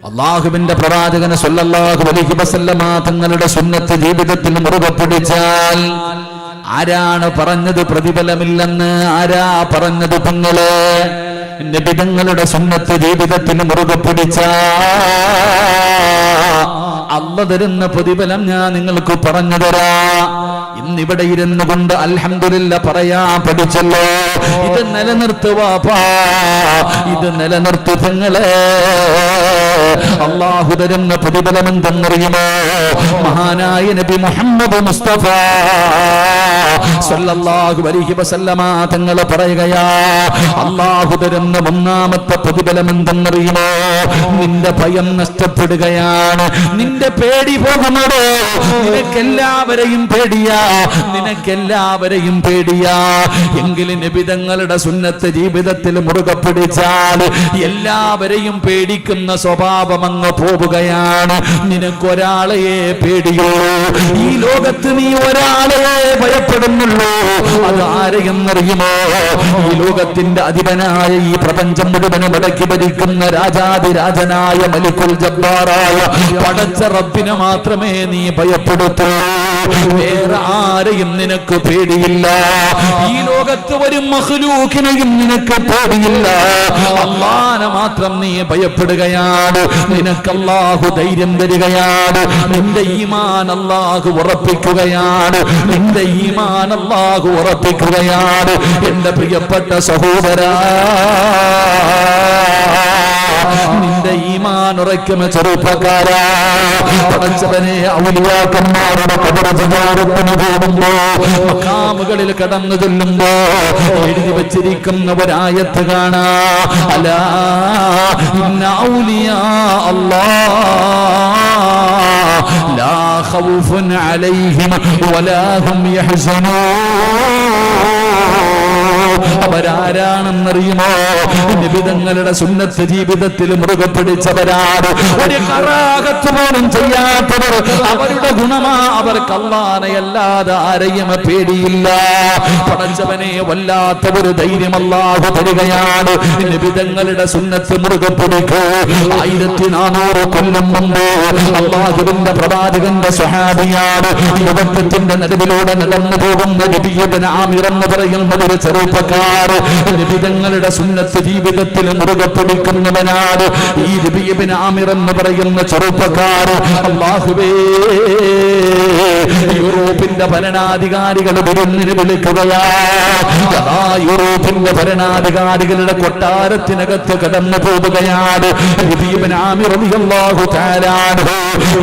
അള്ളാഹുവിന്റെ പ്രവാചകന് സല്ലല്ലാഹു അലൈഹി വസല്ലമ തങ്ങളുടെ സുന്നത്ത് ജീവിതത്തിൽ മുറുകെ പിടിച്ചാൽ ആരാണ് പറഞ്ഞത് പ്രതിഫലമില്ലെന്ന്? ആരാ പറഞ്ഞത് പെങ്ങൾ നബിതങ്ങളുടെ സുന്നത്ത് ജീവിതത്തിന് മുറുകെ പിടിച്ച. അല്ല തരുന്ന പ്രതിഫലം ഞാൻ നിങ്ങൾക്ക് പറഞ്ഞു തരാ. ഇന്നിവിടെ ഇരുന്നു കൊണ്ട് അൽഹമില്ല പറയാ പഠിച്ചല്ലോ. ഇത് നിലനിർത്തുവാപ്പാ ഇത് നിലനിർത്തു തങ്ങളെ അള്ളാഹു തരുന്ന പ്രതിഫലം എന്തെന്നറിയുമോ? മഹാനായ നബി മുഹമ്മദ് മുസ്തഫ സല്ലല്ലാഹു അലൈഹി വസല്ലമ തങ്ങൾ പറയുകയാ അള്ളാഹു തരുന്ന ഒന്നാമത്തെ പ്രതിഫലം എന്തെന്നറിയുമോ നിന്റെ ഭയം നഷ്ടപ്പെടുകയാണ്. നിന്റെ പേടി പോകുന്നത്? നിനക്കെല്ലാവരെയും പേടിയാ. നിനക്കെല്ലാവരെയും പേടിയാ. എങ്കിലും നബിതങ്ങളുടെ സുന്നത്ത് ജീവിതത്തിൽ മുറുകെ പിടിച്ചാൽ എല്ലാവരെയും പേടിക്കുന്ന സ്വഭാവം അങ്ങ് പോവുകയാണ്. നിനക്കൊരാളെയെ പേടിയുള്ളൂ ഈ ലോകത്ത് നീ ഒരാളെ ഭയപ്പെടുന്നുള്ളൂ. അത് ആരെയെന്നറിയുമോ? ഈ ലോകത്തിന്റെ അധിപനായ ഈ പ്രപഞ്ചം മുഴുവനും മടക്കി ഭരിക്കുന്ന രാജാതിരാജനായ മലിക്കുൽ ജബ്ബാറായ പടച്ച റബ്ബിനെ മാത്രമേ നീ ഭയപ്പെടുത്തൂ. വേറെ ആരെയും നിനക്ക് പേടിയില്ല. ഈ ലോകത്ത് ഒരു മഹ്ലൂക്കിനെയും നിനക്ക് പേടിയില്ല. അള്ളാനെ മാത്രം നീ ഭയപ്പെടുകയാണ്. നിനക്ക് അല്ലാഹു ധൈര്യം തരികയാണ്. നിന്റെ ഈമാൻ അല്ലാഹു ഉറപ്പിക്കുകയാണ്. നിന്റെ ഈമാൻ അല്ലാഹു ഉറപ്പിക്കുകയാണ്. എന്റെ പ്രിയപ്പെട്ട സഹോദരാ നിന്റെ ഈമാൻ ഉറയ്ക്കുന്ന ചെറുപ്പക്കാരാ. പടച്ചവനെ ഔലിയാക്കന്മാരുടെ കബറജാരത്തിന് പോകുമ്പോ മക്കാമുകളിൽ കടന്നു ചെല്ലുമ്പോ എഴുതി വച്ചിരിക്കുന്ന ഒരായത്ത് കാണാ. അല്ല ഇന്ന ഔലിയാ അല്ലാ. ലാ ഖൗഫുൻ അലൈഹിം വലാ ഹും യഹ്സനൂൻ. അവരാരാണെന്നറിയുമോ? നിബിതങ്ങളുടെ സുന്നത്ത് ജീവിതത്തിൽ മുറുകെ പിടിച്ചവരാണ് ഒരു കറാകത്ത് പോലും ചെയ്യാത്തവർ അവരുടെ ഗുണമാ അവർക്ക് അല്ലാതെ ആരെയും പേടിയില്ല. പടച്ചവനെ വല്ലാത്ത ഒരു ധൈര്യമല്ലാതെ തരികയാണ്. നിബിതങ്ങളുടെ സുന്നത്ത് മുറുകെ പിടിക്കൂ ആയിരത്തി നാനൂറ് കൊല്ലം മുമ്പ് അള്ളാഹുവിന്റെ പ്രവാചകന്റെ സ്വഹാബിയാണ് യുവത്വത്തിന്റെ നടുവിലൂടെ നടന്നു പോകുന്ന നബിയുടെ ആമിറെന്ന് പറയുന്ന ഒരു ചെറുപ്പക്കാർ നിബിതങ്ങളുടെ സുന്നത്ത് ജീവിതത്തിൽ മുറുകെ പിടിക്കുന്നവനാണ്. ഈ നബിയബിൻ ആമിർ എന്ന് പറയുന്ന ചെറുപ്പക്കാർ. അള്ളാഹുവേ യൂറോപ്പിന്റെ ഭരണാധികാരികൾ വിരുന്നിന് വിളിക്കുകയാ. യൂറോപ്പിന്റെ ഭരണാധികാരികളുടെ കൊട്ടാരത്തിനകത്ത് കടന്നു പോവുകയാണ്.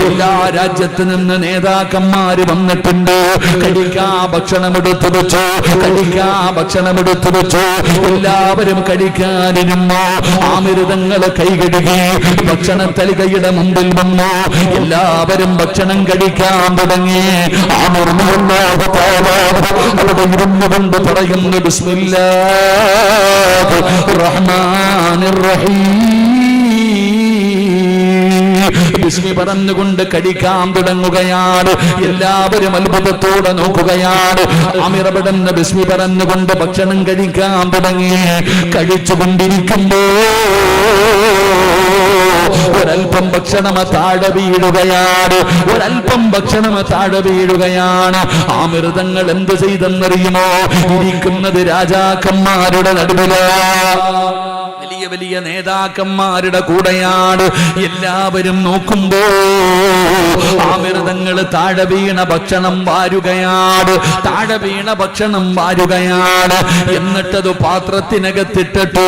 എല്ലാ രാജ്യത്ത് നിന്ന് നേതാക്കന്മാര് വന്നിട്ടുണ്ട്. കഴിക്കാ ഭക്ഷണം എടുത്തു വെച്ചു. കഴിക്കാ ഭക്ഷണം വെച്ചു എല്ലാവരും കഴിക്കാനിരുന്നു. ആമിരുതങ്ങളെ കൈകഴുകി ഭക്ഷണ തലികയുടെ മുമ്പിൽ വന്നു. എല്ലാവരും ഭക്ഷണം കഴിക്കാൻ തുടങ്ങി. അവിടെ ഇരുന്നു കൊണ്ട് പറയുന്നു ബിസ്മില്ലാ റഹ്മാനിർ റഹീം. ബിസ്മി പറഞ്ഞുകൊണ്ട് കടിക്കാൻ തുടങ്ങുകയാണ്. എല്ലാവരും അത്ഭുതത്തോടെ നോക്കുകയാണ്. അമിറപെടുന്ന ബിസ്മി പറഞ്ഞുകൊണ്ട് ഭക്ഷണം കഴിക്കാൻ തുടങ്ങി. കഴിച്ചുകൊണ്ടിരിക്കുമ്പോ ഒരൽപ്പം ഭക്ഷണം താഴെ വീഴുകയാണ്. ഒരൽപ്പം ഭക്ഷണം താഴെ വീഴുകയാണ്. ആ മൃതങ്ങൾ എന്ത് ചെയ്തെന്നറിയുമോ? ഇരിക്കുന്നത് രാജാക്കന്മാരുടെ നടുവിലാ. വലിയ വലിയ നേതാക്കന്മാരുടെ കൂടെയാണ് എല്ലാവരും നോക്കുമ്പോ ആമൃതങ്ങൾ താഴെ വീണ ഭക്ഷണം വാരുകയാണ് താഴെ വീണ ഭക്ഷണം വാരുകയാണ്. എന്നിട്ടത് പാത്രത്തിനകത്തിട്ടിട്ട്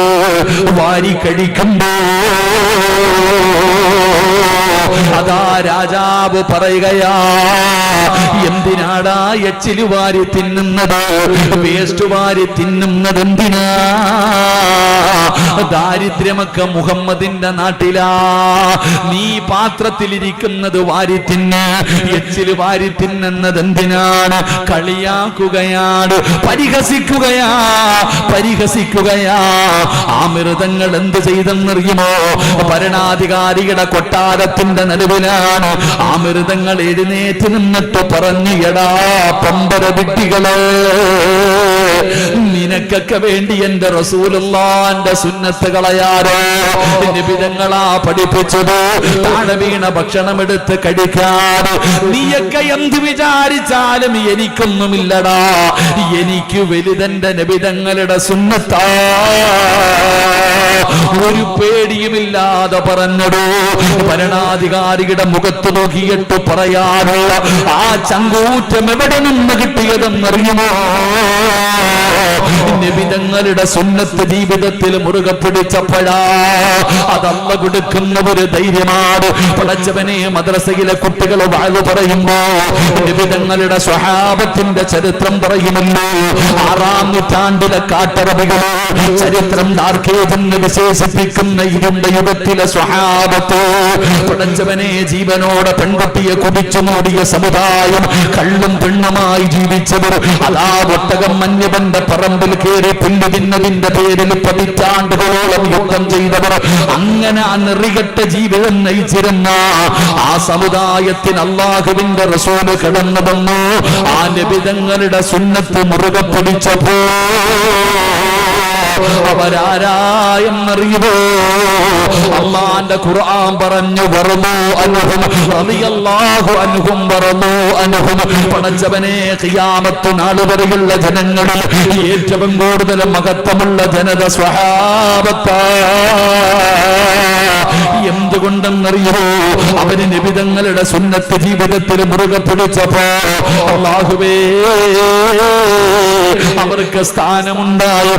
വാരി കഴിക്കുമ്പോ അതാ രാജാവ് പറയുകയാ എന്തിനാടാ എച്ചിൽ വാരി തിന്നുന്നത്? വേസ്റ്റ് വാരി തിന്നുന്നത് എന്തിനാ? ദാരിദ്ര്യമൊക്കെ മുഹമ്മദിന്റെ നാട്ടിലാ. നീ പാത്രത്തിലിരിക്കുന്നത് വാരി തിന്ന് എച്ചിൽ വാരി തിന്നുന്നത് എന്തിനാണ്? കളിയാക്കുകയാണ് പരിഹസിക്കുകയാ പരിഹസിക്കുകയാ. ആ മൃതങ്ങൾ എന്ത് ചെയ്തെന്നറിയുമോ? ഭരണാധികാരിയുടെ കൊട്ടാരത്തിന്റെ നടുവിലാണ് ആ മൃതങ്ങൾ എഴുന്നേറ്റ് നിന്നിട്ട് പറഞ്ഞു എടാ പമ്പര വിട്ടികളെ നിനക്കൊക്കെ വേണ്ടി എന്റെ റസൂലുള്ളാന്റെ സുന്നത്ത് കളയാരോ നിബിതങ്ങളാ പഠിപ്പിച്ചത്. താഴെ വീണ ഭക്ഷണം എടുത്ത് കഴിക്കാൻ നീയൊക്കെ എന്ത് വിചാരിച്ചാലും എനിക്കൊന്നുമില്ലടാ. എനിക്ക് വലുതന്റെ നബിതങ്ങളുടെ സുന്നത്താ. ഒരു പേടിയുമില്ലാതെ പറഞ്ഞടോ. ഭരണാധികാരിയുടെ മുഖത്ത് നോക്കിയിട്ട് പറയാനുള്ള ആ ചങ്കൂറ്റം എവിടെ നിന്ന് കിട്ടിയതെന്നറിയുമോ? നിബിതങ്ങളുടെ സുന്നത്ത് ജീവിതത്തിൽ മുറുകെ പിടിച്ചപ്പോഴാ അതല്ല കൊടുക്കുന്ന ഒരു ധൈര്യമാണ്. പടച്ചവനെ മദ്രസയിലെ കുട്ടികൾ വാഴ് പറയുമ്പോ നിബിതങ്ങളുടെ സ്വഹാബത്തിന്റെ ചരിത്രം പറയുമല്ലോ. ആറാം നൂറ്റാണ്ടിലെ കാട്ടറവികൾ ചരിത്രം ഡാർക്കേജ് വിശേഷിപ്പിക്കുന്ന ഇരുണ്ട യുഗത്തിലെ സ്വഹാബത്ത് പടച്ചവനെ ജീവനോടെ പെൺകുട്ടിയെ കുടിച്ചു മൂടിയ സമുദായം കള്ളും പെണ്ണുമായി ജീവിച്ചവർ അതാ ഒട്ടകം മഞ്ഞവന്റെ പറമ്പിൽ കയറി പുല്ല് തിന്നതിന്റെ പേരിൽ പതിറ്റാണ്ടുകളോളം യുദ്ധം ചെയ്തവർ അങ്ങനെ ആ ജീവിതം നയിച്ചിരുന്ന ആ സമുദായത്തിന് അള്ളാഹുവിന്റെ റസോൽ കിടന്നു വന്നു. ആ നിബിതങ്ങളുടെ സുന്നത്ത് മുറുകെ പിടിച്ചപ്പോ അവരാരായെന്നറിയുമോ അള്ളാന്റെ ഖുർആൻ പറഞ്ഞു പറഞ്ഞു അനുഹും? റളിയല്ലാഹു അൻഹും പറഞ്ഞു അനുഹും? പടച്ചവനെ ഖിയാമത്ത് നാൾ വരെയുള്ള ജനങ്ങളിൽ ഏറ്റവും കൂടുതൽ മഹത്വമുള്ള ജനത സ്വഹാബത്താ. എന്തുകൊണ്ടെന്നറിയോ അവന് നിബിതങ്ങളുടെ സുന്നത്ത് ജീവിതത്തിൽ മുറുകെ പിടിച്ചപ്പോ അള്ളാഹുവേ അവർക്ക് സ്ഥാനമുണ്ടായോ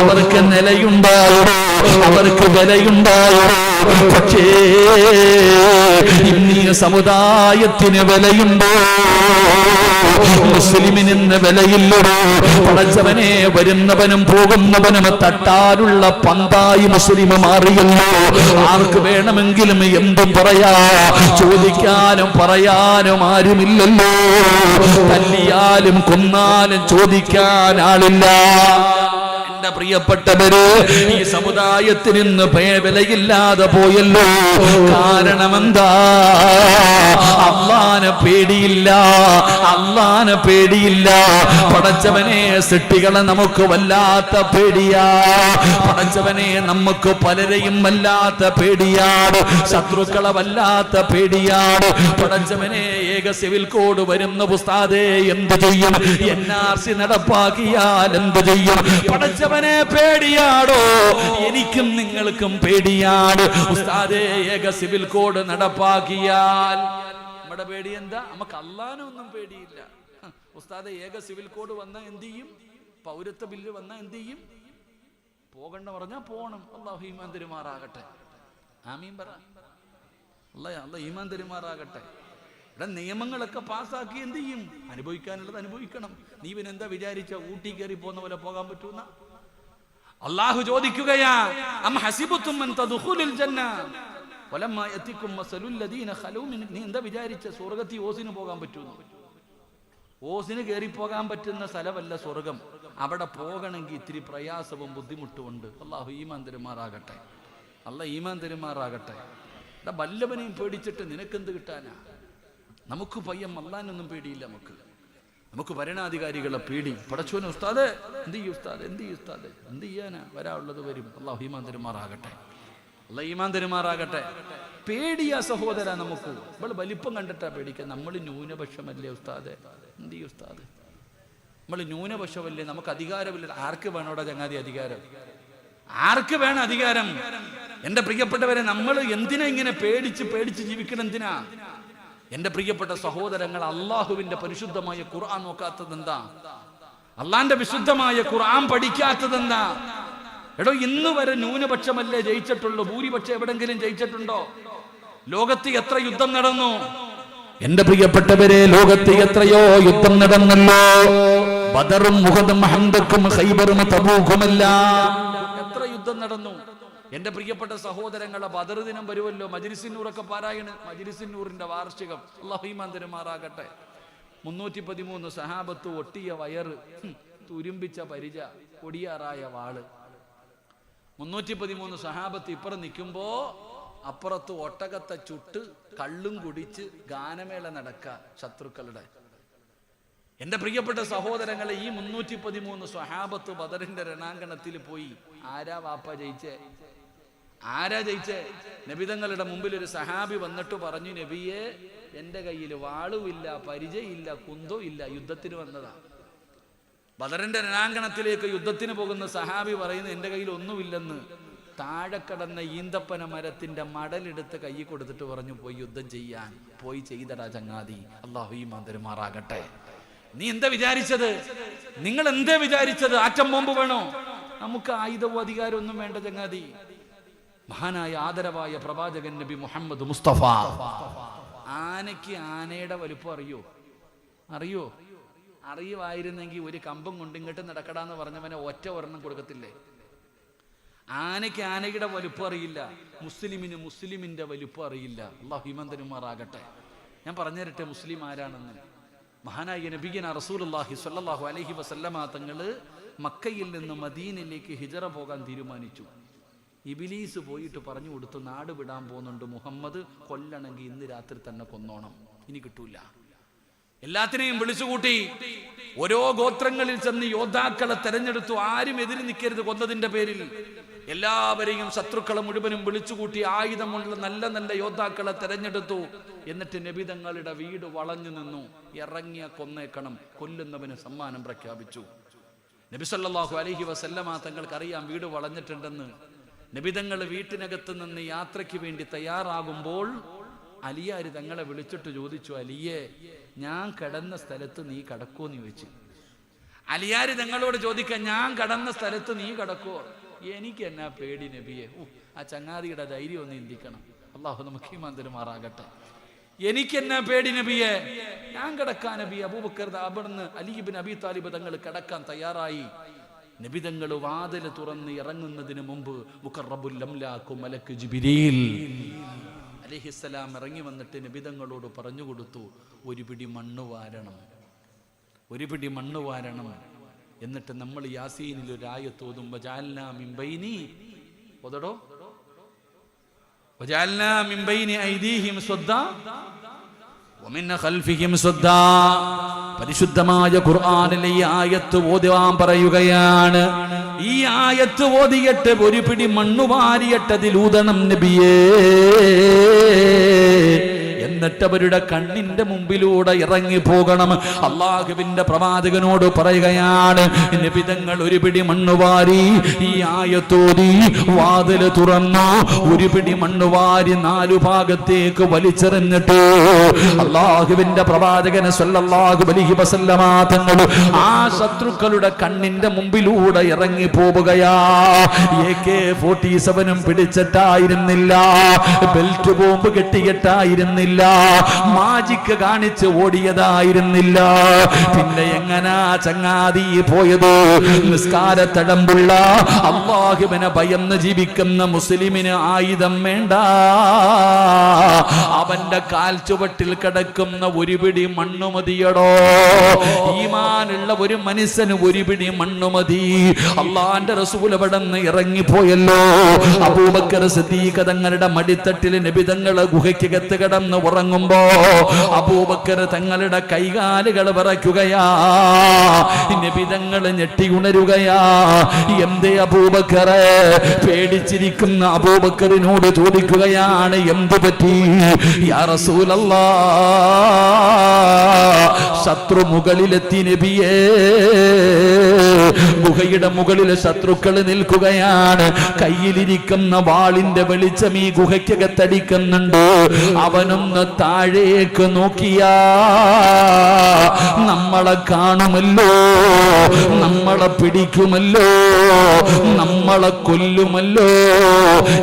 അവർക്ക് നിലയുണ്ടായടോ അവർക്ക് വിലയുണ്ടായടോ പക്ഷേ ഇന്നീ സമുദായത്തിന് വിലയുണ്ടോ? മുസ്ലിമിന് വിലയില്ലടോ. പടച്ചവനെ വരുന്നവനും പോകുന്നവനും തട്ടാനുള്ള പന്തായി മുസ്ലിം മാറിയല്ലോ ആർക്ക് വേണമെങ്കിലും എന്തും പറയാ? ചോദിക്കാനും പറയാനും ആരുമില്ലല്ലോ. തല്ലിയാലും കൊന്നാലും ചോദിക്കാൻ ആളില്ല. എന്റെ പ്രിയപ്പെട്ടവര് ഈ സമുദായത്തിന് നിന്ന് വിലയില്ലാതെ പോയല്ലോ. കാരണമെന്താ? അള്ളാനെ പേടിയില്ല അള്ളാനെ പേടിയില്ല. പടച്ചവനെ സൃഷ്ടികളെ നമുക്ക് വല്ലാത്ത പേടിയാ. പടച്ചവനെ നമുക്ക് പലരെയും വല്ലാത്ത പേടിയാണ് ശത്രുക്കളെ വല്ലാത്ത പേടിയാണ് പടച്ചവനെ ഏക സിവിൽ കോഡ് വരുന്ന പുസ്താദേ എന്ത് ചെയ്യും? എൻ ആർ സി നടപ്പാക്കിയാൽ എന്ത് ചെയ്യും? പടച്ചവനെ പേടിയാടോ? എനിക്കും നിങ്ങൾക്കും പേടിയാണ്. ഉസ്താദേ ഏക സിവിൽ കോഡ് നടപ്പാക്കിയാൽ. നമ്മുടെ പേടി എന്താ? നമുക്ക് അല്ലാനൊന്നും പേടിയില്ല. ഉസ്താദ് ഏക സിവിൽ കോഡ് വന്ന എന്ത് ചെയ്യും? പൗരത്വ ബില്ല് വന്ന എന്ത് ചെയ്യും? പോകണ്ട പറഞ്ഞാൽ പോകണം അള്ളാഹു ഈമാൻ തെരുമാറാകട്ടെ. ആമീൻ പറ. അല്ല അല്ല ഈമാൻ തെരുമാറാകട്ടെ. ഇവിടെ നിയമങ്ങളൊക്കെ പാസ്സാക്കി എന്ത് ചെയ്യും? അനുഭവിക്കാനുള്ളത് അനുഭവിക്കണം. നീ പിന്നെന്താ വിചാരിച്ച? ഊട്ടി കയറി പോകുന്ന പോലെ പോകാൻ പറ്റൂന്ന? അള്ളാഹു ചോദിക്കുകയാ നീ എന്താ വിചാരിച്ച സ്വർഗത്തിൽ ഓസിന് പോകാൻ പറ്റൂന്ന് ഓസിന് കയറി പോകാൻ പറ്റുന്ന സ്ഥലമല്ല സ്വർഗം. അവിടെ പോകണമെങ്കിൽ ഇത്തിരി പ്രയാസവും ബുദ്ധിമുട്ടും ഉണ്ട്. അള്ളാഹു ഈമാൻ തെരുമാറാകട്ടെ. അല്ല ഈമാൻ തെരുമാറാകട്ടെ. വല്ലവനെയും പേടിച്ചിട്ട് നിനക്കെന്ത് കിട്ടാനാ? നമുക്ക് പയ്യം അള്ളാനൊന്നും പേടിയില്ല നമുക്ക്. നമുക്ക് ഭരണാധികാരികളെ പേടി പടച്ചോനെ ഉസ്താദ് എന്ത് ചെയ്യും ഉസ്താദ് എന്ത് ചെയ്യും ഉസ്താദ്? എന്ത് ചെയ്യാനാ? വരാനുള്ളത് വരും. അള്ളാഹു ഈമാൻ തെരുമാറാകട്ടെ. അല്ല ഈമാൻ തെരുമാറാകട്ടെ. പേടിയാ സഹോദര നമുക്ക്. നമ്മൾ വലിപ്പം കണ്ടിട്ടാ പേടിക്കുക നമ്മൾ ന്യൂനപക്ഷമല്ലേ ഉസ്താദ്? എന്ത് ചെയ്യും ഉസ്താദ്? നമ്മൾ ന്യൂനപക്ഷമല്ലേ? നമുക്ക് അധികാരമില്ല. ആർക്ക് വേണോടാ ചങ്ങാതി അധികാരം? ആർക്ക് വേണം അധികാരം? എന്റെ പ്രിയപ്പെട്ടവരെ നമ്മൾ എന്തിനാ ഇങ്ങനെ പേടിച്ച് പേടിച്ച് ജീവിക്കണം എന്തിനാ? എന്റെ പ്രിയപ്പെട്ട സഹോദരങ്ങൾ അള്ളാഹുവിന്റെ പരിശുദ്ധമായ ഖുർആൻ നോക്കാത്തത് എന്താ അള്ളാന്റെ വിശുദ്ധമായ ഖുർആൻ പഠിക്കാത്തത് എന്താ എടോ ഇന്ന് വരെ ന്യൂനപക്ഷമല്ലേ ജയിച്ചിട്ടുള്ളൂ? ഭൂരിപക്ഷം എവിടെങ്കിലും ജയിച്ചിട്ടുണ്ടോ? ലോകത്ത് എത്ര യുദ്ധം നടന്നു? എന്റെ പ്രിയപ്പെട്ടവരെ ലോകത്ത് എത്രയോ യുദ്ധം നടന്നല്ലോ. ബദറും മുഹദും ഹംദക്കും ഖൈബറും തബൂഖുമല്ല എത്ര യുദ്ധം നടന്നു? എന്റെ പ്രിയപ്പെട്ട സഹോദരങ്ങളെ ബദർ ദിനം വരുമല്ലോ. മജിരിസിന്നൂറൊക്കെ പാരായണ്. മജിരിസിന്നൂറിന്റെ വാർഷികം. അള്ളഹീമാൻ തരുമാറാകട്ടെ മുന്നൂറ്റി പതിമൂന്ന് സഹാബത്ത് ഒട്ടിയ വയറ് തുരുമ്പിച്ച പരിച കൊടിയാറായ വാൾ. മുന്നൂറ്റി പതിമൂന്ന് സഹാബത്ത് ഇപ്പുറം നിൽക്കുമ്പോ അപ്പുറത്ത് ഒട്ടകത്തെ ചുട്ട് കള്ളും കുടിച്ച് ഗാനമേള നടക്ക ശത്രുക്കളുടെ. എന്റെ പ്രിയപ്പെട്ട സഹോദരങ്ങളെ ഈ മുന്നൂറ്റി പതിമൂന്ന് സ്വഹാബത്ത് ബദറിന്റെ രണാങ്കണത്തിൽ പോയി ആരാ വാപ്പ ജയിച്ചേ? ആരാ ജയിച്ചേ? നബിതങ്ങളുടെ മുമ്പിൽ ഒരു സഹാബി വന്നിട്ട് പറഞ്ഞു നബിയെ എന്റെ കയ്യിൽ വാളുമില്ല പരിചയമില്ല കുന്തോ ഇല്ല യുദ്ധത്തിന് വന്നതാ. ബദറിന്റെ രണാങ്കണത്തിലേക്ക് യുദ്ധത്തിന് പോകുന്ന സഹാബി പറയുന്നു എന്റെ കയ്യിൽ ഒന്നുമില്ലെന്ന്. താഴെ കടന്ന ഈന്തപ്പന മരത്തിന്റെ മടലെടുത്ത് കൈ കൊടുത്തിട്ട് പറഞ്ഞു പോയി യുദ്ധം ചെയ്യാൻ പോയി ചെയ്തടാ ചങ്ങാതി. അള്ളാഹു ഈ മന്ദിരമാറാകട്ടെ നീ എന്താ വിചാരിച്ചത്? നിങ്ങൾ എന്താ വിചാരിച്ചത്? ആറ്റം ബോംബ് വേണോ? നമുക്ക് ആയുധവും അധികാരമൊന്നും വേണ്ട ചങ്ങാതി. മഹാനായ ആദരവായ പ്രവാചകൻ നബി മുഹമ്മദ് മുസ്തഫ. ആനയ്ക്ക് ആനയുടെ വലുപ്പം അറിയോ? അറിയോ? അറിയുമായിരുന്നെങ്കിൽ ഒരു കമ്പം കൊണ്ട് ഇങ്ങോട്ട് നടക്കടാന്ന് പറഞ്ഞവനെ ഒറ്റ ഒരെണ്ണം കൊടുക്കത്തില്ലേ? ആനയ്ക്ക് ആനയുടെ വലുപ്പം അറിയില്ല. മുസ്ലിമിന് മുസ്ലിമിന്റെ വലുപ്പം അറിയില്ല. അള്ളാഹു ഹിമന്തനുമാറാകട്ടെ. ഞാൻ പറഞ്ഞു തരട്ടെ മുസ്ലിം ആരാണെന്ന്. മഹാനായ നബിയന റസൂലുള്ളാഹി സ്വല്ലല്ലാഹു അലൈഹി വസല്ലമ തങ്ങൾ മക്കയിൽ നിന്ന് മദീനിലേക്ക് ഹിജറ പോകാൻ തീരുമാനിച്ചു. ഇബിലീസ് പോയിട്ട് പറഞ്ഞു കൊടുത്ത് നാട് വിടാൻ പോകുന്നുണ്ട് മുഹമ്മദ് കൊല്ലണമെങ്കിൽ ഇന്ന് രാത്രി തന്നെ കൊന്നോണം. ഇനി കിട്ടൂല. എല്ലാത്തിനെയും വിളിച്ചുകൂട്ടി. ഓരോ ഗോത്രങ്ങളിൽ ചെന്ന് യോദ്ധാക്കളെ തെരഞ്ഞെടുത്തു. ആരും എതിര് നിൽക്കരുത് കൊന്നതിന്റെ പേരിൽ. എല്ലാവരെയും ശത്രുക്കളെ മുഴുവനും വിളിച്ചുകൂട്ടി ആയുധമുള്ള നല്ല നല്ല യോദ്ധാക്കളെ തെരഞ്ഞെടുത്തു. എന്നിട്ട് നബിതങ്ങളുടെ വീട് വളഞ്ഞു നിന്നു. ഇറങ്ങിയ കൊന്നേക്കണം. കൊല്ലുന്നവന് സമ്മാനം പ്രഖ്യാപിച്ചു. നബിസല്ലാഹു അലഹി വസല്ലമ തങ്ങൾക്കറിയാം വീട് വളഞ്ഞിട്ടുണ്ടെന്ന്. നബിതങ്ങൾ വീട്ടിനകത്ത് നിന്ന് യാത്രയ്ക്ക് വേണ്ടി തയ്യാറാകുമ്പോൾ അലിയാര് തങ്ങളെ വിളിച്ചിട്ട് ചോദിച്ചു അലിയെ ഞാൻ കിടന്ന സ്ഥലത്ത് നീ കടക്കുമെന്ന് ചോദിച്ചു. അലിയാര് തങ്ങളോട് ചോദിക്കാൻ ഞാൻ കടന്ന സ്ഥലത്ത് നീ കടക്കോ എനിക്ക് എന്നാ പേടി നബിയെ. ഓ ആ ചങ്ങാതിയുടെ ധൈര്യം ഒന്ന് ചിന്തിക്കണം. അള്ളാഹു നമുക്ക് ഈ എനിക്ക് എന്നാ പേടി നബിയെ? ഞാൻ കിടക്കാൻ നബി അബൂബക്കർ അവിടുന്ന് അലിബിൻ അബി താലിബ് തങ്ങൾ കിടക്കാൻ തയ്യാറായി. നബിതങ്ങൾ വാതിൽ തുറന്ന് ഇറങ്ങുന്നതിന് മുമ്പ് മുഖറബുൽ അംലാഖു മലക്ക് ജിബിരിയിൽ അലഹിസ്സലാം ഇറങ്ങി വന്നിട്ട് നിബിതങ്ങളോട് പറഞ്ഞു കൊടുത്തു ഒരു പിടി മണ്ണ് വാരണം ഒരു പിടി മണ്ണ് വാരണം. എന്നിട്ട് നമ്മൾ യാസീനിൽ ഒരു ആയ വജാൽനാ മിൻ ബൈനി ഓതടോ. വജാൽനാ മിൻ ബൈനി ഐദീഹിം സ്വദ്ദാ. പരിശുദ്ധമായ ഖുർആാനിലെ ഈ ആയത്ത് ഓതുവാൻ പറയുകയാണ്. ഈ ആയത്ത് ഓതിയിട്ട് ഒരു പിടി മണ്ണു വാരിയിട്ടതിലൂതണം നബിയേ. എന്നിട്ട് അവരുടെ കണ്ണിന്റെ മുമ്പിലൂടെ ഇറങ്ങി പോകണം. അള്ളാഹുവിന്റെ പ്രവാചകനോട് പറയുകയാണ് നിബിതങ്ങൾ ഒരു പിടി മണ്ണുവാരി ഈ ആയത്തോതി വാതിൽ തുറന്നു ഒരു പിടി മണ്ണുവാരി നാലു ഭാഗത്തേക്ക് വലിച്ചെറിഞ്ഞിട്ട്. അള്ളാഹുവിന്റെ പ്രവാചകന് സല്ലല്ലാഹു അലൈഹി വസല്ലമ തങ്ങൾ ആ ശത്രുക്കളുടെ കണ്ണിന്റെ മുമ്പിലൂടെ ഇറങ്ങി പോവുകയാ. എ കെ ഫോർട്ടി സെവനും പിടിച്ചിട്ടായിരുന്നില്ല ബെൽറ്റ് ബോംബ് കെട്ടിയിട്ടായിരുന്നില്ല മാജിക്ക് കാണിച്ച് ഓടിയതായിരുന്നില്ല. പിന്നെ എങ്ങനാ ചങ്ങാതി പോയത്? നിസ്കാരത്തടമ്പുള്ള അള്ളാഹുവിനെ ഭയന്ന് ജീവിക്കുന്ന മുസ്ലിമിന് ആയുധം വേണ്ട. അവന്റെ കാൽ ചുവട്ടിൽ കിടക്കുന്ന ഒരു പിടി മണ്ണുമതിയടോ ഈമാനുള്ള ഒരു മനുഷ്യന് ഒരു പിടി മണ്ണുമതി അള്ളാന്റെ റസൂൽ പടന്ന് ഇറങ്ങിപ്പോയല്ലോ. അബൂബക്കർ സിദ്ദീഖ് തങ്ങളുടെ മടിത്തട്ടിൽ നബിതങ്ങളെ ഗുഹയ്ക്കകത്ത് കിടന്ന് ഉറങ്ങുമ്പോ അബൂബക്കർ തങ്ങളുടെ കൈകാലുകൾ വിറയ്ക്കുകയാ. നിബിതങ്ങൾ ഞെട്ടി ഉണരുകയാ. എന്തേ അബൂബക്കറെ? പേടിച്ചിരിക്കുന്ന അബൂബക്കറിനോട് ചോദിക്കുകയാണ് എന്ത് പറ്റി? ശത്രു മുകളിലെത്തി നബിയേ. ഗുഹയുടെ മുകളിൽ ശത്രുക്കൾ നിൽക്കുകയാണ്. കയ്യിലിരിക്കുന്ന വാളിന്റെ വെളിച്ചം ഈ ഗുഹയ്ക്കകത്തടിക്കുന്നുണ്ട്. അവനൊന്ന് താഴേക്ക് നോക്കിയാ നമ്മളെ കാണുമല്ലോ നമ്മളെ പിടിക്കുമല്ലോ നമ്മളെ കൊല്ലുമല്ലോ.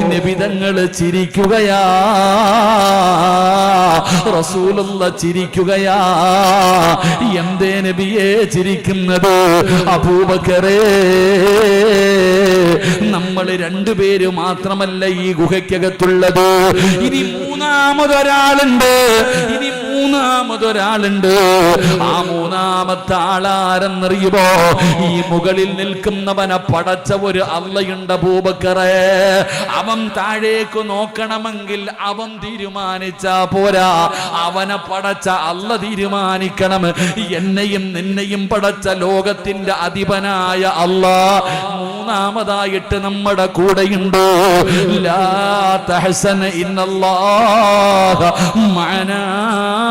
നിബിതങ്ങൾ ചിരിക്കുകയാ റസൂലുള്ള ചിരിക്കുകയാ. എന്തേ നബിയെ ചിരിക്കുന്നത്? അബൂബക്കറേ നമ്മൾ രണ്ടുപേര് മാത്രമല്ല ഈ ഗുഹയ്ക്കകത്തുള്ളത്. ഇനി മൂന്നാമതൊരാളുണ്ട് ഇനി മൂന്നാമതൊരാളുണ്ട്. ആ മൂന്നാമത്തെ ആളാരെന്നറിയുമോ? ഈ മുകളിൽ നിൽക്കുന്നവനെ പടച്ച ഒരു അള്ളയുണ്ട് ഭൂപക്കറേ അവൻ താഴേക്ക് നോക്കണമെങ്കിൽ അവൻ തീരുമാനിച്ച പോരാ. അവനെ പടച്ച അല്ല തീരുമാനിക്കണം. എന്നെയും നിന്നെയും പടച്ച ലോകത്തിന്റെ അധിപനായ അല്ല മൂന്നാമതായിട്ട് നമ്മുടെ കൂടെയുണ്ട്. ലാ തഹസന ഇന്നല്ലാഹ മഅനാ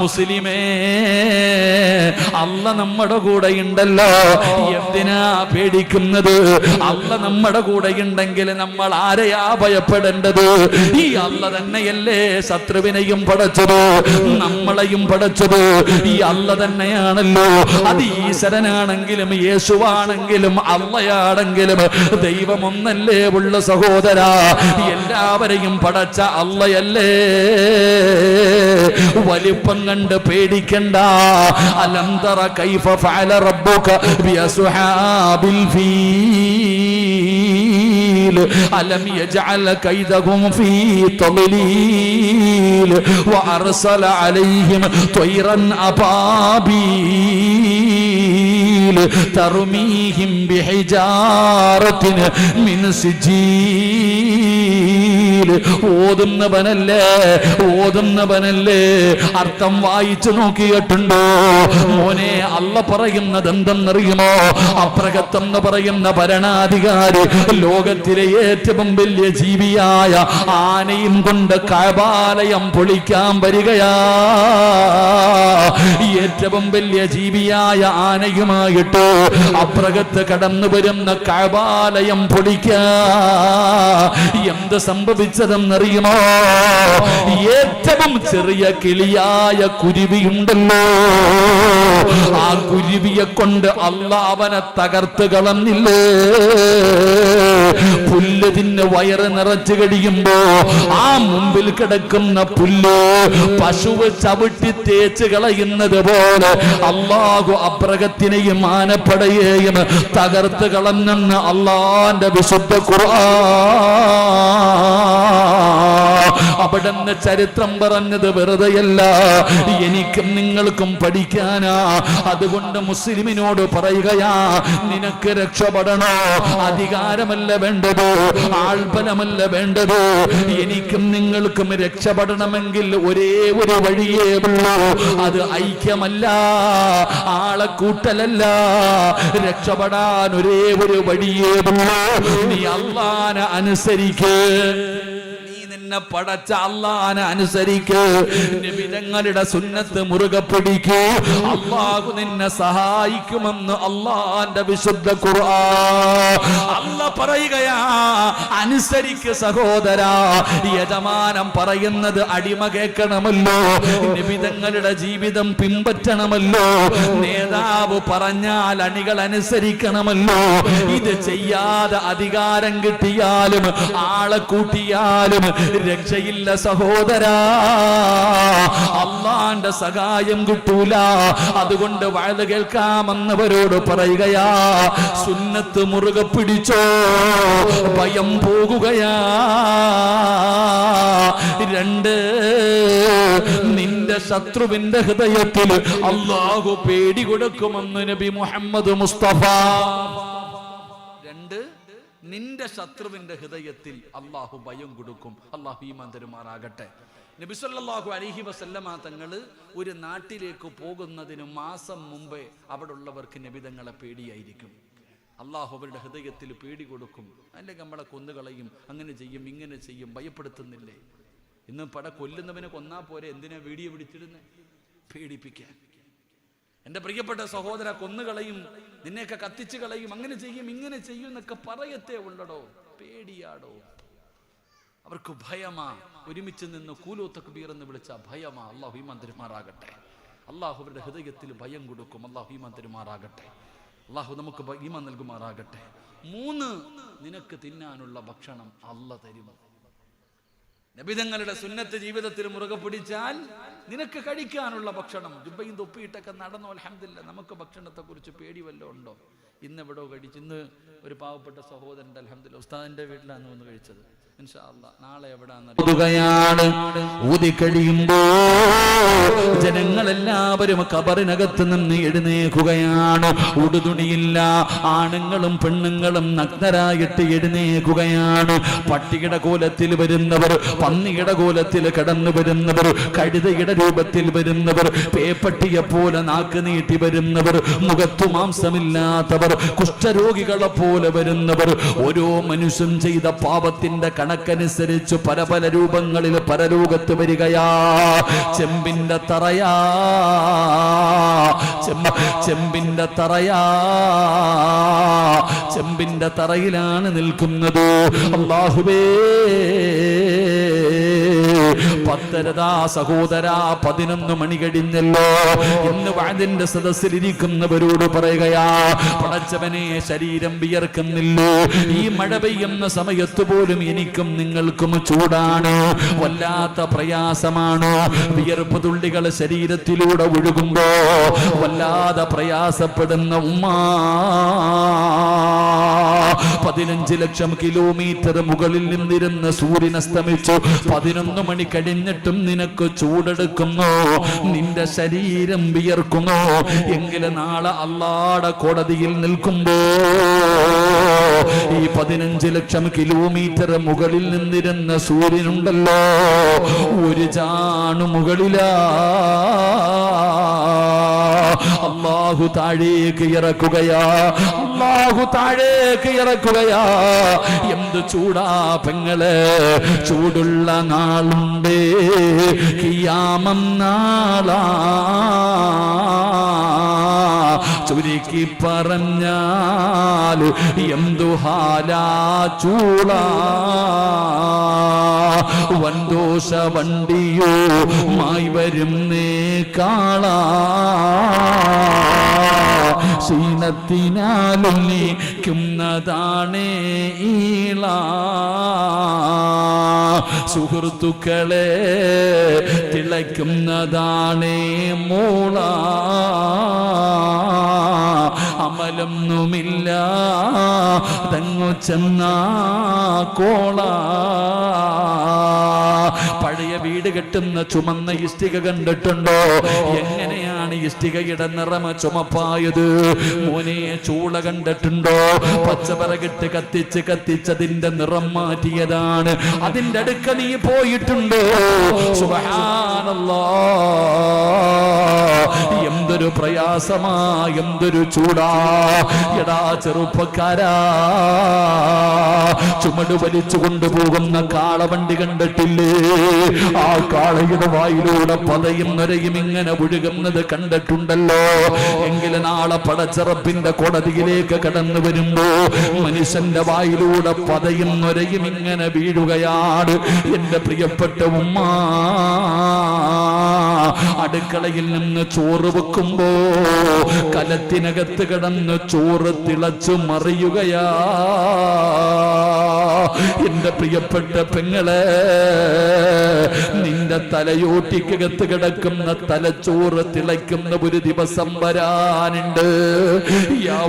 മുസ്ലിമേ അല്ല നമ്മുടെ കൂടെ ഉണ്ടല്ലോ. എന്തിനാ പേടിക്കുന്നത്? അല്ല നമ്മുടെ കൂടെ ഉണ്ടെങ്കിൽ നമ്മൾ ആരെയാ ഭയപ്പെടേണ്ടത്? ഈ അല്ല തന്നെയല്ലേ ശത്രുവിനെയും പടച്ചത് നമ്മളെയും പടച്ചത്. ഈ അല്ല തന്നെയാണല്ലോ. അത് ഈശ്വരനാണെങ്കിലും യേശുവാണെങ്കിലും അള്ളയാണെങ്കിലും ദൈവമൊന്നല്ലേ ഉള്ള സഹോദര. എല്ലാവരെയും പടച്ച അള്ളയല്ലേ വലിപ്പം കണ്ട് പേടിക്കണ്ട. അലന്തറ കൈഫ ഫഅല റബ്ബുക ബിഅസ്ഹാബിൽ ഫീൽ. അലം യജഅൽ കൈദഹും ഫീ തളലീൽ വഅർസല അലൈഹിം ത്വയ്റൻ അബാബീൽ. തർമീഹിം ബിഹിജാറത്തിൻ മിൻ സിജീൽ. ഓതുന്നവനല്ലേ ഓതുന്നവനല്ലേ? അർത്ഥം വായിച്ചു നോക്കിയിട്ടുണ്ടോ? മോനെ അല്ല പറയുന്നത് എന്തെന്നറിയുമോ അപ്രകത്തം എന്ന് പറയുന്ന ഭരണാധികാരി ലോകത്തിലെ ഏറ്റവും വലിയ ജീവിയായ ആനയും കൊണ്ട് കപാലയം പൊളിക്കാൻ വരികയാ. ഏറ്റവും വലിയ ജീവിയായ ആനയുമായിട്ട് അപ്രകത്ത് കടന്നു വരുന്ന കപാലയം പൊളിക്ക. എന്ത് സംഭവിച്ചതെന്നറിയുമോ ഏറ്റവും ചെറിയ കിളിയായ കുരുവിയുണ്ടല്ലോ ആ കുരുവിയെ കൊണ്ട് അല്ല അവനെ തകർത്ത് കളഞ്ഞില്ലേ? പുല്ല് തിന്ന് വയറ് നിറച്ചു കഴിയുമ്പോ ആ മുമ്പിൽ കിടക്കുന്ന പുല്ല് പശുവ് ചവിട്ടി തേച്ച് കളയുന്നത് പോലെ അള്ളാഹു അപ്രകത്തിനെയും ആനപ്പടയെയും തകർത്ത് കളഞ്ഞെന്ന് അള്ളാന്റെ വിശുദ്ധ ഖുർആൻ. അവിടുന്ന് ചരിത്രം പറഞ്ഞത് വെറുതെയല്ല. എനിക്കും നിങ്ങൾക്കും പഠിക്കാനാ. അതുകൊണ്ട് മുസ്ലിമിനോട് പറയുകയാ നിനക്ക് രക്ഷപ്പെടണോ? അധികാരമല്ല വേണ്ടത് ആൾബലമല്ല വേണ്ടത്. എനിക്കും നിങ്ങൾക്കും രക്ഷപ്പെടണമെങ്കിൽ ഒരേ ഒരു വഴിയേ ഉള്ളൂ. അത് ഐക്യമല്ല ആളെ കൂട്ടലല്ല രക്ഷപ്പെടാൻ ഒരേ ഒരു വഴിയേ ഉള്ളൂ. നീ അള്ളാനെ അനുസരിക്ക്. നിന്നെ പടച്ച അള്ളാനെ അനുസരിക്ക്. നിബിതങ്ങളുടെ സുന്നത്ത് മുറുകെ പിടിക്കൂ. അള്ളാഹു നിന്നെ സഹായിക്കുമെന്ന് അള്ളാന്റെ വിശുദ്ധ ഖുർആൻ. അല്ല പറയുകയാ അനുസരിക്ക് സഹോദര യജമാനം പറയുന്നത് അടിമ കേൾക്കണമല്ലോ. നിബിതങ്ങളുടെ ജീവിതം പിൻപറ്റണമല്ലോ. നേതാവ് പറഞ്ഞാൽ അണികൾ അനുസരിക്കണമല്ലോ. ഇത് ചെയ്യാതെ അധികാരം കിട്ടിയാലും ആളെ കൂട്ടിയാലും രക്ഷയില്ല സഹോദരാ. അള്ളാന്റെ സഹായം കിട്ടൂല. അതുകൊണ്ട് വാഴ കേൾക്കാമെന്നവരോട് പറയുകയാ. സുന്നത്ത് മുറുകെ പിടിച്ചോ. ഭയം പോകുകയാ. രണ്ട് നിന്റെ ശത്രുവിന്റെ ഹൃദയത്തിൽ അള്ളാഹു പേടി കൊടുക്കുമെന്ന് നബി മുഹമ്മദ് മുസ്തഫ. നിന്റെ ശത്രുവിന്റെ ഹൃദയത്തിൽ അള്ളാഹു ഭയം കൊടുക്കും. അള്ളാഹു ഈമാൻ തരുമാറാകട്ടെ. നബിസല്ലാഹു അലഹി വസല്ലമ തങ്ങൾ ഒരു നാട്ടിലേക്ക് പോകുന്നതിന് മാസം മുമ്പേ അവിടെ ഉള്ളവർക്ക് നബിതങ്ങളെ പേടിയായിരിക്കും. അള്ളാഹു അവരുടെ ഹൃദയത്തിൽ പേടി കൊടുക്കും. അല്ലെങ്കിൽ നമ്മളെ കൊന്നുകളയും അങ്ങനെ ചെയ്യും ഇങ്ങനെ ചെയ്യും ഭയപ്പെടുത്തുന്നില്ലേ? ഇന്ന് പട കൊല്ലുന്നവനെ കൊന്നാ പോരെ? എന്തിനാ വീഡിയോ പിടിച്ചിരുന്നേ പേടിപ്പിക്കാൻ. എന്റെ പ്രിയപ്പെട്ട സഹോദര കൊന്നുകളയും നിന്നെയൊക്കെ കത്തിച്ചു കളയും അങ്ങനെ ചെയ്യും ഇങ്ങനെ ചെയ്യും എന്നൊക്കെ പറയത്തേ ഉള്ളടോ പേടിയാടോ. അവർക്ക് ഭയമാ ഒരുമിച്ച് നിന്ന് കൂലോ തക്ബീർ എന്ന് വിളിച്ച ഭയമാ അള്ളാഹു ഈമാൻ തരുമാറാകട്ടെ അള്ളാഹു അവരുടെ ഹൃദയത്തിൽ ഭയം കൊടുക്കും അള്ളാഹു ഈമാൻ തരുമാറാകട്ടെ അള്ളാഹു നമുക്ക് ഈമാൻ നൽകുമാറാകട്ടെ. മൂന്ന് നിനക്ക് തിന്നാനുള്ള ഭക്ഷണം അല്ല തരും നബിതങ്ങളുടെ സുന്നത്ത് ജീവിതത്തിൽ മുറുകെ പിടിച്ചാൽ നിനക്ക് കഴിക്കാനുള്ള ഭക്ഷണം. ജുബയും തൊപ്പിയിട്ടൊക്കെ നടന്നു അലഹമില്ല നമുക്ക് ഭക്ഷണത്തെ കുറിച്ച് പേടി വല്ലതും ഉണ്ടോ? ഇന്ന് കഴിച്ചു ഇന്ന് ഒരു പാവപ്പെട്ട സഹോദരന്റെ അലഹമില്ല ഉസ്താദിന്റെ വീട്ടിലാണ് വന്ന് കഴിച്ചത്. നാളെ ഊതിക്കഴിയുമ്പോ ജനങ്ങളെല്ലാവരും കബറിനകത്ത് നിന്ന് എഴുന്നേക്കുകയാണ് ഉടുതുണിയില്ല. ആണുങ്ങളും പെണ്ണുങ്ങളും നഗ്നരായിട്ട് എഴുന്നേക്കുകയാണ് പട്ടിയുടെ കോലത്തിൽ വരുന്നവർ പന്നിയുടെ കോലത്തിൽ കടന്നു വരുന്നവർ കഴുതയുടെ രൂപത്തിൽ വരുന്നവർ പേപ്പട്ടിയെ പോലെ നാക്ക് നീട്ടി വരുന്നവർ മുഖത്തു മാംസമില്ലാത്തവർ കുഷ്ഠരോഗികളെ പോലെ വരുന്നവർ ഓരോ മനുഷ്യൻ ചെയ്ത പാപത്തിന്റെ കണക്കനുസരിച്ച് പല പല രൂപങ്ങളിൽ പരലോകത്ത് വരികയാ. ചെമ്പിന്റെ തറയാ. ചെമ്പ ചെമ്പിന്റെ തറയാ. ചെമ്പിന്റെ തറയിലാണ് നിൽക്കുന്നത്. അള്ളാഹുവേ പത്തരതാ സഹോദരാ പതിനൊന്ന് മണി കഴിഞ്ഞല്ലോ. ഇന്ന് വാതിന്റെ സദസ്സിലിരിക്കുന്നവരോട് പറയുകയാ പടച്ചവനെ ശരീരം വിയർക്കുന്നില്ലോ? ഈ മഴ പെയ്യുന്ന സമയത്ത് പോലും എനിക്കും നിങ്ങൾക്കും ചൂടാണ് വല്ലാത്ത പ്രയാസമാണ്. വിയർപ്പ് തുള്ളികൾ ശരീരത്തിലൂടെ ഒഴുകുമ്പോ വല്ലാതെ പ്രയാസപ്പെടുന്ന ഉമ്മ. പതിനഞ്ച് ലക്ഷം കിലോമീറ്റർ മുകളിൽ നിന്നിരുന്ന് സൂര്യൻ അസ്തമിച്ചു. പതിനൊന്ന് മണി കഴിഞ്ഞിട്ടും നിനക്ക് ചൂടെടുക്കുന്നു. നിന്റെ ശരീരം വിയർക്കുന്നു. എങ്കിൽ നാളെ അള്ളാടെ കോടതിയിൽ നിൽക്കുമ്പോ ഈ പതിനഞ്ച് ലക്ഷം കിലോമീറ്റർ മുകളിൽ നിന്നിരുന്ന സൂര്യനുണ്ടല്ലോ. ഒരു ചാണു മുകളിലാ. അള്ളാഹു താഴേക്ക് ഇറക്കുകയാ. അള്ളാഹു താഴേക്ക് ഇറക്കുകയാ എന്ത് ചൂടാ പെങ്ങൾ. ചൂടുള്ള നാളുണ്ട്. കിയാമം നാളാ. ചുരുക്കി പറഞ്ഞാൽ എന്തു ഹാലാ ചൂള? വൻദോഷ വണ്ടിയോ മായി വരുന്നേ കാളാ? ക്ഷീണത്തിനാലുന്നതാണേ ഈള? സുഹൃത്തുക്കളെ തിളയ്ക്കുന്നതാണേ മൂള? അമലൊന്നുമില്ല തങ്ങു ചെന്ന കോള. പഴയ വീട് കെട്ടുന്ന ചുമന്ന ഇഷ്ടിക കണ്ടിട്ടുണ്ടോ? എങ്ങനെയാണ് ഇഷ്ടികയുടെ നിറമ ചുമപ്പായത്. മോനെ ചൂള കണ്ടിട്ടുണ്ടോ? പച്ചപറകിട്ട് കത്തിച്ച് കത്തിച്ചതിന്റെ നിറം മാറ്റിയതാണ്. അതിന്റെ അടുക്ക നീ പോയിട്ടുണ്ടോ? എന്തൊരു പ്രയാസമാ എന്തൊരു ചൂടാ. എടാ ചെറുപ്പക്കാരാ. ചുമട് വലിച്ചു കൊണ്ടുപോകുന്ന കാളവണ്ടി കണ്ടിട്ടില്ലേ? ആ കാളയുടെ വായിലൂടെ പതയും നരയും ഇങ്ങനെ ഒഴുകുന്നത് കണ്ടിട്ടുണ്ടല്ലോ. എങ്കിലും നാളെ പടച്ചറപ്പിന്റെ കോടതിയിലേക്ക് കടന്നു വരുമ്പോ മനുഷ്യന്റെ വായിലൂടെ പതയും നൊരയും ഇങ്ങനെ വീഴുകയാണ്. എന്റെ പ്രിയപ്പെട്ട ഉമ്മ അടുക്കളയിൽ നിന്ന് ചോറ് വെക്കുമ്പോ കലത്തിനകത്ത് കിടന്ന് ചോറ് തിളച്ചു മറിയുകയാ. എന്റെ പ്രിയപ്പെട്ട പെങ്ങളെ നിന്റെ തലയോട്ടിക്കകത്ത് കിടക്കുന്ന തലച്ചോറ് തിളയ്ക്കുന്ന ഒരു ദിവസം വരാനുണ്ട്. യാ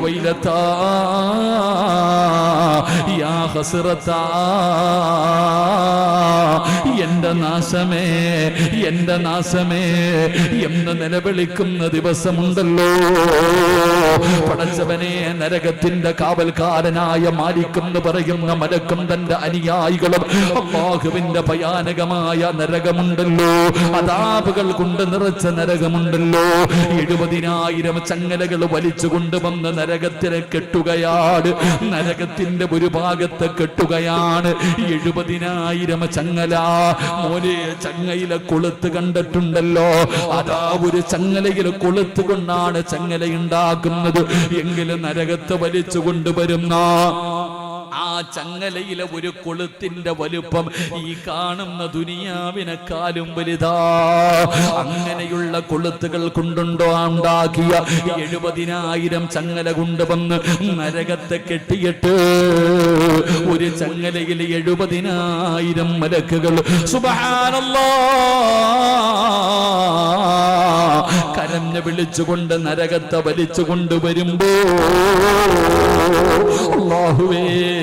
യാ എന്റെ നാശമേ എന്റെ നാശമേ എന്ന് നിലവിളിക്കുന്ന ദിവസമുണ്ടല്ലോ. പടച്ചവനെ നരകത്തിന്റെ കാവൽക്കാരനായ മാലിക്കെന്ന് പറയുന്ന മലക്കും തന്റെ അനുയായികളും അള്ളാഹുവിന്റെ ഭയാനകമായ നരകമുണ്ടല്ലോ. അതാപുകൾ കൊണ്ട് നിറച്ച നരകമുണ്ടല്ലോ. എഴുപതിനായിരം ചങ്ങലകൾ വലിച്ചു കൊണ്ടുവന്ന് നരകത്തിനെ കെട്ടുകയാണ്. നരകത്തിന്റെ ഒരു ഭാഗത്ത് കെട്ടുകയാണ്. എഴുപതിനായിരം ചങ്ങല. മോനെ ചങ്ങയിലെ കൊളുത്ത് കണ്ടിട്ടുണ്ടല്ലോ. അതാ ഒരു ചങ്ങലയിൽ കൊളുത്ത് കൊണ്ടാണ് ഉണ്ടാകുന്നത് എങ്കിലും നരകത്ത് വലിച്ചു കൊണ്ടുവരുന്ന ആ ചങ്ങലയിലെ ഒരു കൊളുത്തിന്റെ വലുപ്പം ഈ കാണുന്ന ദുനിയാവിനെക്കാളും വലുതാ. അങ്ങനെയുള്ള കൊളുത്തുകൾ കൊണ്ടുണ്ടോ ഉണ്ടാക്കിയ എഴുപതിനായിരം ചങ്ങല കൊണ്ടുവന്ന് നരകത്തെ കെട്ടിയിട്ട് ഒരു ചങ്ങലയിൽ എഴുപതിനായിരം മലക്കുകൾ. സുബഹാനല്ലാ. കരഞ്ഞു വിളിച്ചുകൊണ്ട് നരകത്തെ വലിച്ചു കൊണ്ടുവരുമ്പോ അല്ലാഹുവേ.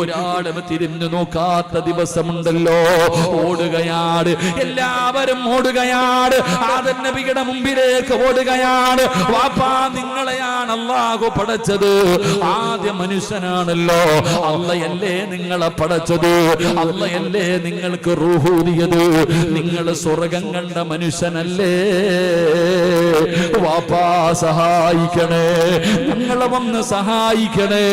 ഒരാളും തിരിഞ്ഞു നോക്കാത്ത ദിവസമുണ്ടല്ലോ. ഓടുകയാണ് എല്ലാവരും ഓടുകയാണ് ആദൻ നബിയുടെ മുമ്പിലേക്ക് ഓടുകയാണ് വാപ്പാ നിങ്ങളെയാണ് അള്ളാഹു പടച്ചത്. ആദ്യ മനുഷ്യനാണല്ലോ. അള്ളയല്ലേ നിങ്ങളെ പടച്ചത്. അള്ളയല്ലേ നിങ്ങൾക്ക് റൂഹൂതിയത് നിങ്ങൾ സ്വർഗം കണ്ട മനുഷ്യനല്ലേ. വാപ്പാ സഹായിക്കണേ. നിങ്ങളെ വന്ന് സഹായിക്കണേ.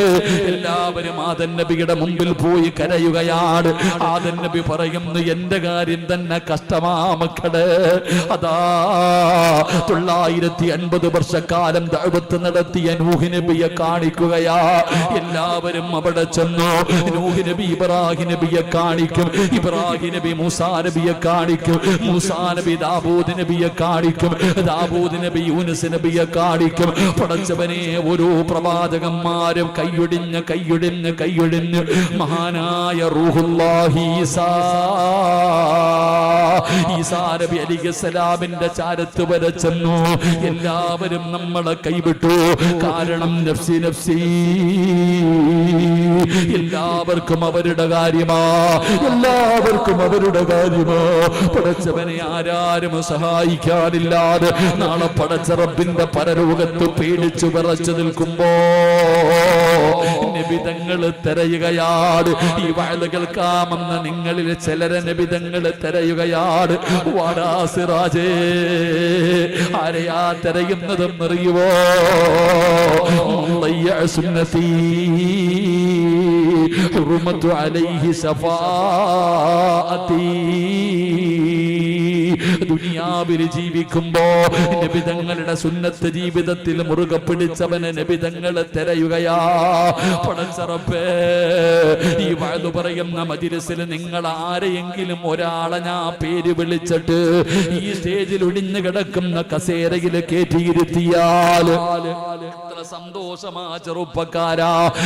എല്ലാവരും ആദൻ നബിയുടെ മുമ്പിൽ പോയി കരയുകയാണ്. ആദൻ നബി പറയുന്നു എന്റെ കാര്യം തന്നെ കഷ്ടമാ മക്കൾ അതാ തൊള്ളായിരത്തി അൻപത് വർഷക്കാലം ദൈവത്ത് നടത്തിയ നൂഹ് നബിയെ കാണിക്കുകയാ. എല്ലാവരും അവിടെ ചെന്നു. നൂഹ് നബി ഇബ്രാഹിം നബിയെ കാണിക്കും. ഇബ്രാഹിം നബി മൂസാ നബിയെ കാണിക്കും. മൂസാ നബി ദാബൂദ് നബിയെ കാണിക്കും. ദാബൂദ് നബി യൂനുസ് നബിയെ കാണിക്കും. പടച്ചവനെ ഓരോ പ്രവാചകന്മാരും കൈയൊടിഞ്ഞ് കൈയൊടിഞ്ഞ് കൈയൊടിഞ്ഞ് മഹാനായ റൂഹുല്ലാഹി ഈസാ. ഈസാ നബി അലിഖലാമിന്റെ ചാരത്ത് വരെ ചെന്നു. എല്ലാവരും നമ്മളെ കൈവിട്ടു. കാരണം നഫ്സി നഫ്സി. എല്ലാവർക്കും അവരുടെ കാര്യമാ. എല്ലാവർക്കും അവരുടെ കാര്യമാ. പടച്ചവനെ ആരാരും സഹായിക്കാനില്ലാതെ നാളെ പടച്ച റബ്ബിന്റെ പരലോകത്ത് പേടിച്ചു വിറച്ചു നിൽക്കുമ്പോ നിബിതങ്ങൾ തിരയുകയാണ് ഈ വയൽ കേൾക്കാമെന്ന നിങ്ങളിലെ ചിലരെ നിബിതങ്ങൾ തിരയുകയാണ് വാടാ സിറാജേ ആരെയാ തിരയുന്നതെന്നറിയുവോ സുന്നത്തി ഹുറുമത്തു അലൈഹി സഫാഅത്തി. ദുനിയാവിൽ ജീവിക്കുമ്പോ നബിതങ്ങളുടെ സുന്നത്ത് ജീവിതത്തിൽ മുറുകെ പിടിച്ചവന് നബിതങ്ങളെ തിരയുകയാ. പടച്ചറപ്പേ ഈ വാഴു പറയുന്ന മജിരസിൽ നിങ്ങൾ ആരെയെങ്കിലും ഒരാളെ ഞാൻ പേര് വിളിച്ചിട്ട് ഈ സ്റ്റേജിൽ ഒടിഞ്ഞു കിടക്കുന്ന കസേരയിൽ കയറ്റിയിരുത്തിയാൽ എത്ര സന്തോഷമാ ചെറുപ്പക്കാരാ.